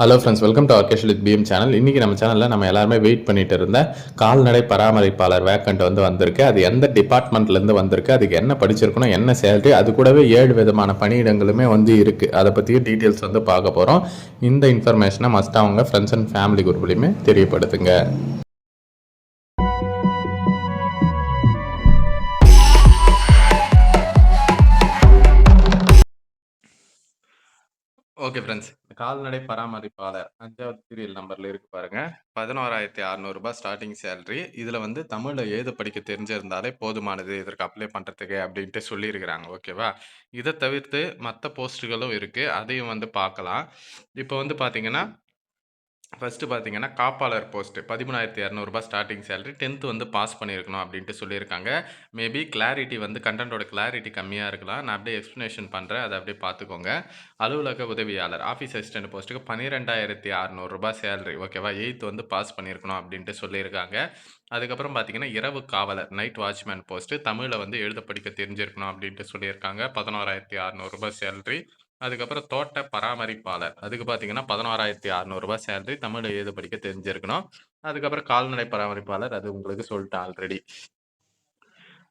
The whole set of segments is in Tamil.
Hello friends welcome to Akkesh with PM channel இன்றைக்கி நம்ம சேனலில் நம்ம எல்லாருமே வெயிட் பண்ணிட்டு இருந்த கால்நடை பராமரிப்பாளர் வேக்கண்ட் வந்து வந்திருக்கு. அது எந்த டிபார்ட்மெண்ட்லேருந்து வந்திருக்கு அதுக்கு என்ன படிச்சிருக்கணும் என்ன சேலரி அது கூடவே ஏழு விதமான பணியிடங்களுமே வந்து இருக்குது அதை பற்றியும் டீட்டெயில்ஸ் வந்து பார்க்க போகிறோம் இந்த இன்ஃபர்மேஷனை மஸ்ட் அவங்க ஃப்ரெண்ட்ஸ் அண்ட் ஃபேமிலி குரூப்லையுமே தெரியப்படுத்துங்க. Okay friends. கால்நடை பராமரிப்பாளர் அஞ்சாவது சீரியல் நம்பரில் இருக்கு பாருங்க. பதினோராயிரத்தி அறநூறுபா ஸ்டார்டிங் சேலரி இதில் வந்து தமிழில் எழுத படிக்க தெரிஞ்சிருந்தாலே போதுமானது. இதற்கு அப்ளை பண்ணுறதுக்கு அப்படின்ட்டு சொல்லியிருக்கிறாங்க. ஓகேவா இதை தவிர்த்து மற்ற போஸ்ட்டுகளும் இருக்குது அதையும் வந்து பார்க்கலாம். இப்போ வந்து பார்த்தீங்கன்னா ஃபஸ்ட்டு பார்த்தீங்கன்னா காப்பாளர் போஸ்ட்டு பதிமூணாயிரத்தி இரநூறுபா ஸ்டார்டிங் சேலரி டென்த்து வந்து பாஸ் பண்ணியிருக்கணும் அப்படின்ட்டு சொல்லியிருக்காங்க. மேபி கிளாரிட்டி வந்து கண்டென்ட்டோட கிளாரிட்டி கம்மியாக இருக்கலாம். நான் அப்படியே எக்ஸ்ப்ளனேஷன் பண்ணுறேன் அதை அப்படியே பார்த்துக்கோங்க அலுவலக உதவியாளர் ஆஃபீஸ் அசிஸ்டன்ட் போஸ்ட்டுக்கு பன்னிரெண்டாயிரத்தி அறநூறுபா சேலரி ஓகேவா எயித்து வந்து பாஸ் பண்ணியிருக்கணும் அப்படின்ட்டு சொல்லியிருக்காங்க. அதுக்கப்புறம் பார்த்தீங்கன்னா இரவு காவலர் நைட் வாட்ச்மேன் போஸ்ட்டு தமிழில் வந்து எழுத படிக்க தெரிஞ்சிருக்கணும் அப்படின்ட்டு சொல்லியிருக்காங்க. பதினோராயிரத்தி அறநூறுபா சேலரி அதுக்கப்புறம் தோட்ட பராமரிப்பாளர். அதுக்கு பார்த்தீங்கன்னா பதினோராயிரத்தி அறநூறுபா சேலரி தமிழ் எழுத படிக்க தெரிஞ்சிருக்கணும். அதுக்கப்புறம் கால்நடை பராமரிப்பாளர் அது உங்களுக்கு சொல்லிட்டேன் ஆல்ரெடி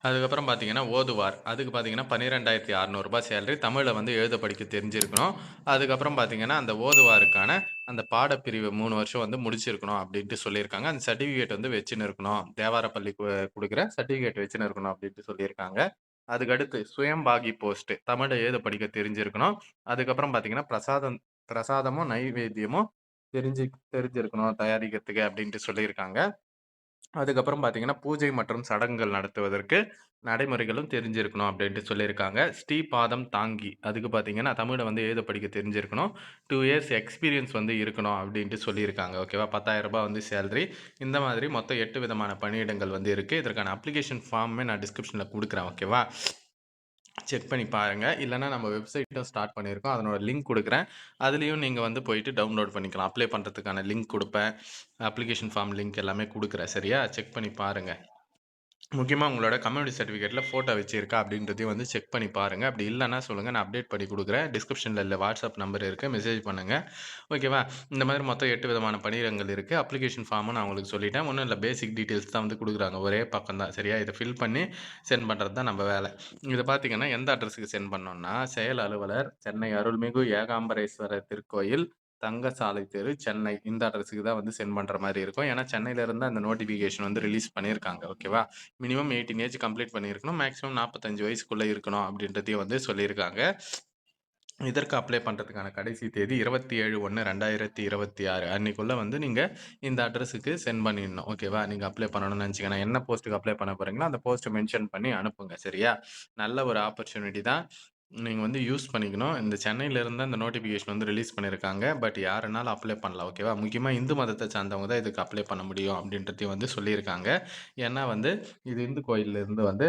அதுக்கப்புறம் பார்த்தீங்கன்னா ஓதுவார். அதுக்கு பார்த்தீங்கன்னா பன்னிரெண்டாயிரத்தி அறநூறுபா சேலரி தமிழில் வந்து எழுத படிக்க தெரிஞ்சிருக்கணும். அதுக்கப்புறம் பார்த்தீங்கன்னா அந்த ஓதுவாருக்கான அந்த பாடப்பிரிவு மூணு வருஷம் வந்து முடிச்சிருக்கணும் அப்படின்ட்டு சொல்லியிருக்காங்க. அந்த சர்டிஃபிகேட் வந்து வச்சுன்னு இருக்கணும். தேவார பள்ளி கொடுக்குற சர்டிஃபிகேட் வச்சுன்னு இருக்கணும் அப்படின்ட்டு சொல்லியிருக்காங்க. அதுக்கடுத்து சுயம்பாகி போஸ்ட் தமிழை எழுத படிக்க தெரிஞ்சிருக்கணும்? அதுக்கப்புறம் பார்த்தீங்கன்னா பிரசாதம் பிரசாதமும் நைவேத்தியமும் தெரிஞ்சு தெரிஞ்சிருக்கணும் தயாரிக்கிறதுக்கு அப்படின்ட்டு சொல்லியிருக்காங்க. அதுக்கப்புறம் பார்த்தீங்கன்னா பூஜை மற்றும் சடங்குகள் நடத்துவதற்கு நடைமுறைகளும் தெரிஞ்சிருக்கணும் அப்படின்ட்டு சொல்லியிருக்காங்க. ஸ்ரீபாதம் தாங்கி. அதுக்கு பார்த்தீங்கன்னா தமிழை வந்து எழுத படிக்க தெரிஞ்சிருக்கணும். டூ இயர்ஸ் எக்ஸ்பீரியன்ஸ் வந்து இருக்கணும் அப்படின்ட்டு சொல்லியிருக்காங்க. ஓகேவா பத்தாயிரம் ரூபாய் வந்து சேலரி இந்த மாதிரி மொத்தம் எட்டு விதமான பணியிடங்கள் வந்து இருக்குது இதற்கான அப்ளிகேஷன் ஃபார்மே நான் டிஸ்கிரிப்ஷனில் கொடுக்குறேன். ஓகேவா செக் பண்ணி பாருங்கள் இல்லைனா நம்ம வெப்சைட்டும் ஸ்டார்ட் பண்ணியிருக்கோம். அதனோட லிங்க் கொடுக்குறேன். அதுலேயும் நீங்கள் வந்து போயிட்டு டவுன்லோட் பண்ணிக்கலாம். அப்ளை பண்ணுறதுக்கான லிங்க் கொடுப்பேன். அப்ளிகேஷன் ஃபார்ம் லிங்க் எல்லாமே கொடுக்குறேன். சரியா? செக் பண்ணி பாருங்கள் முக்கியமாக உங்களோட கம்யூனிட்டி சர்டிஃபிகேட்டில் ஃபோட்டோ வச்சிருக்கா அப்படின்றதையும் வந்து செக் பண்ணி பாருங்கள் அப்படி இல்லைன்னா சொல்லுங்கள் நான் அப்டேட் பண்ணி கொடுக்குறேன். டிஸ்கிரிப்ஷனில் இல்லை வாட்ஸ்அப் நம்பர் இருக்குது மெசேஜ் பண்ணுங்கள் ஓகேவா இந்த மாதிரி மொத்தம் எட்டு விதமான பணியிடங்கள் இருக்குது அப்ளிகேஷன் ஃபார்மும் நான் உங்களுக்கு சொல்லிட்டேன். ஒன்றும் இல்லை பேசிக் டீட்டெயில்ஸ் தான் வந்து கொடுக்குறாங்க. ஒரே பக்கம் தான். சரியா? இதை ஃபில் பண்ணி சென்ட் பண்ணுறது தான் நம்ம வேலை. இதை பார்த்தீங்கன்னா எந்த அட்ரஸுக்கு சென்ட் பண்ணோம்னா செயல் அலுவலர் சென்னை அருள்மிகு ஏகாம்பரேஸ்வரர் திருக்கோயில் தங்க சாலை தெரு சென்னை. இந்த அட்ரஸுக்கு தான் வந்து சென்ட் பண்ணுற மாதிரி இருக்கும். ஏன்னா சென்னையில இருந்து அந்த நோட்டிஃபிகேஷன் வந்து ரிலீஸ் பண்ணியிருக்காங்க. ஓகேவா மினிமம் எயிட்டீன் ஏஜ் கம்ப்ளீட் பண்ணியிருக்கணும். மேக்ஸிமம் நாற்பத்தஞ்சு வயசுக்குள்ளே இருக்கணும் அப்படின்றதையும் வந்து சொல்லியிருக்காங்க. இதற்கு அப்ளை பண்ணுறதுக்கான கடைசி தேதி இருபத்தி ஏழு ஒன்று ரெண்டாயிரத்தி இருபத்தி ஆறு. அன்றைக்குள்ளே வந்து நீங்கள் இந்த அட்ரஸுக்கு சென்ட் பண்ணிடணும். ஓகேவா நீங்கள் அப்ளை பண்ணணும்னு நினச்சிக்கணும் என்ன போஸ்ட்டுக்கு அப்ளை பண்ண போகிறீங்களோ அந்த போஸ்ட்டை மென்ஷன் பண்ணி அனுப்புங்க. சரியா? நல்ல ஒரு ஆப்பர்ச்சுனிட்டி தான். நீங்கள் வந்து யூஸ் பண்ணிக்கணும். இந்த சென்னையிலருந்து அந்த நோட்டிஃபிகேஷன் வந்து ரிலீஸ் பண்ணியிருக்காங்க பட் யாருனாலும் அப்ளை பண்ணலாம் ஓகேவா முக்கியமாக இந்து மதத்தை சார்ந்தவங்க தான் இதுக்கு அப்ளை பண்ண முடியும் அப்படின்றதையும் வந்து சொல்லியிருக்காங்க. ஏன்னா வந்து இது இந்து கோயிலேருந்து வந்து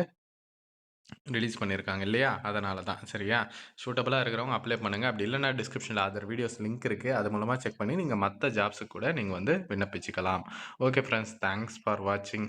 ரிலீஸ் பண்ணியிருக்காங்க இல்லையா? அதனால தான் சரியா? சூட்டபுளாக இருக்கிறவங்க அப்ளை பண்ணுங்கள் அப்படி இல்லைன்னா டிஸ்கிரிப்ஷனில் அதர் வீடியோஸ் லிங்க் இருக்குது அது மூலமாக செக் பண்ணி நீங்கள் மற்ற ஜாப்ஸுக்கு கூட நீங்கள் வந்து விண்ணப்பிச்சுக்கலாம். ஓகே ஃப்ரெண்ட்ஸ் தேங்க்ஸ் ஃபார் வாட்சிங்